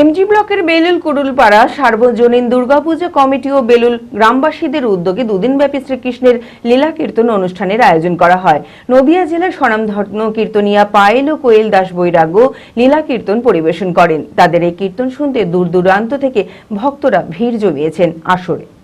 MG ব্লকের বেলুল কুরুলপাড়া সার্বজনীন Durga Puja committee ও বেলুল গ্রামবাসীদের উদ্যোগে দুদিনব্যাপী শ্রীকৃষ্ণের লীলা কীর্তন অনুষ্ঠানের আয়োজন করা হয়। নদিয়া জেলার স্বনামধন্য কীর্তনিয়া পায়েল ও কোয়েল দাস বৈরাগ্য লীলা কীর্তন পরিবেশন করেন। তাদের এই কীর্তন শুনতে দূর দূরান্ত থেকে ভক্তরা ভিড় জমিয়েছেন আসরে।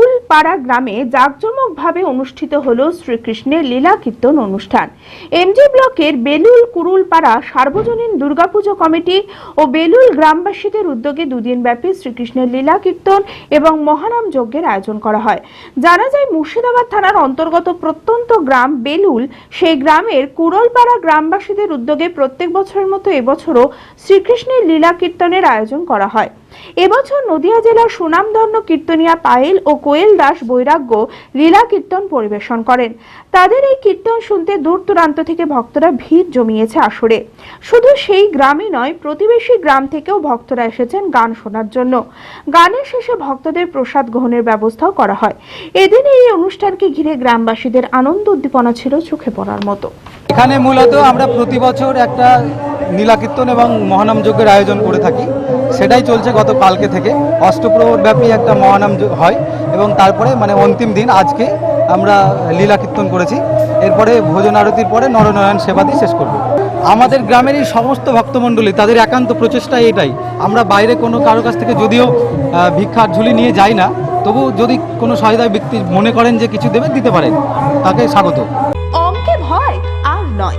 Belul Kurulpara গ্রামে জাঁকজমকভাবে অনুষ্ঠিত হল শ্রীকৃষ্ণের লীলা কীর্তন অনুষ্ঠান। এমজি ব্লকের বেলুল কুরুলপাড়া সার্বজনীন দুর্গাপুজো কমিটি ও বেলুল গ্রামবাসীদের উদ্যোগে দুদিন ব্যাপী শ্রীকৃষ্ণের লীলা কীর্তন এবং মহানাম যজ্ঞের আয়োজন করা হয়। জানা যায়, মুর্শিদাবাদ থানার অন্তর্গত প্রত্যন্ত গ্রাম বেলুল, সেই গ্রামের কুরলপাড়া গ্রামবাসীদের উদ্যোগে প্রত্যেক বছরের মতো এবছরও শ্রীকৃষ্ণের লীলা কীর্তনের আয়োজন করা হয়। এবছর নদিয়া জেলার সুনামধন্য কীর্তনিয়া পায়েল ও কোয়েল দাস বৈরাগ্য লীলা কীর্তন পরিবেশন করেন। তাদের এই কীর্তন শুনতে দূর দূরান্ত থেকে ভক্তরা ভিড় জমিয়েছে আসরে। শুধু সেই গ্রামে নয়, প্রতিবেশী গ্রাম থেকেও ভক্তরা এসেছেন গান শোনার জন্য। গানের শেষে ভক্তদের প্রসাদ গ্রহণের ব্যবস্থাও করা হয়। এদিন এই অনুষ্ঠানকে ঘিরে গ্রামবাসীদের আনন্দ উদ্দীপনা ছিল চোখে পড়ার মতো। এখানে মূলত আমরা প্রতি বছর একটা নীলাকীর্তন এবং মহানাম যজ্ঞের আয়োজন করে থাকি। সেটাই চলছে গত কালকে থেকে। অষ্টপ্রহর ব্যাপী একটা মহানাম হয় এবং তারপরে মানে অন্তিম দিন আজকে আমরা লীলা কীর্তন করেছি। এরপরে ভোজন আরতির পরে নরনারায়ণ সেবা দিয়ে শেষ করব। আমাদের গ্রামের এই সমস্ত ভক্তমণ্ডলী, তাদের একান্ত প্রচেষ্টা এটাই আমরা বাইরে কোনো কারও কাছ থেকে যদিও ভিক্ষার ঝুলি নিয়ে যাই না, তবু যদি কোনো সহায়তায় ব্যক্তি মনে করেন যে কিছু দেবে দিতে পারেন। তাকে স্বাগত। অঙ্কে ভয় আর নয়।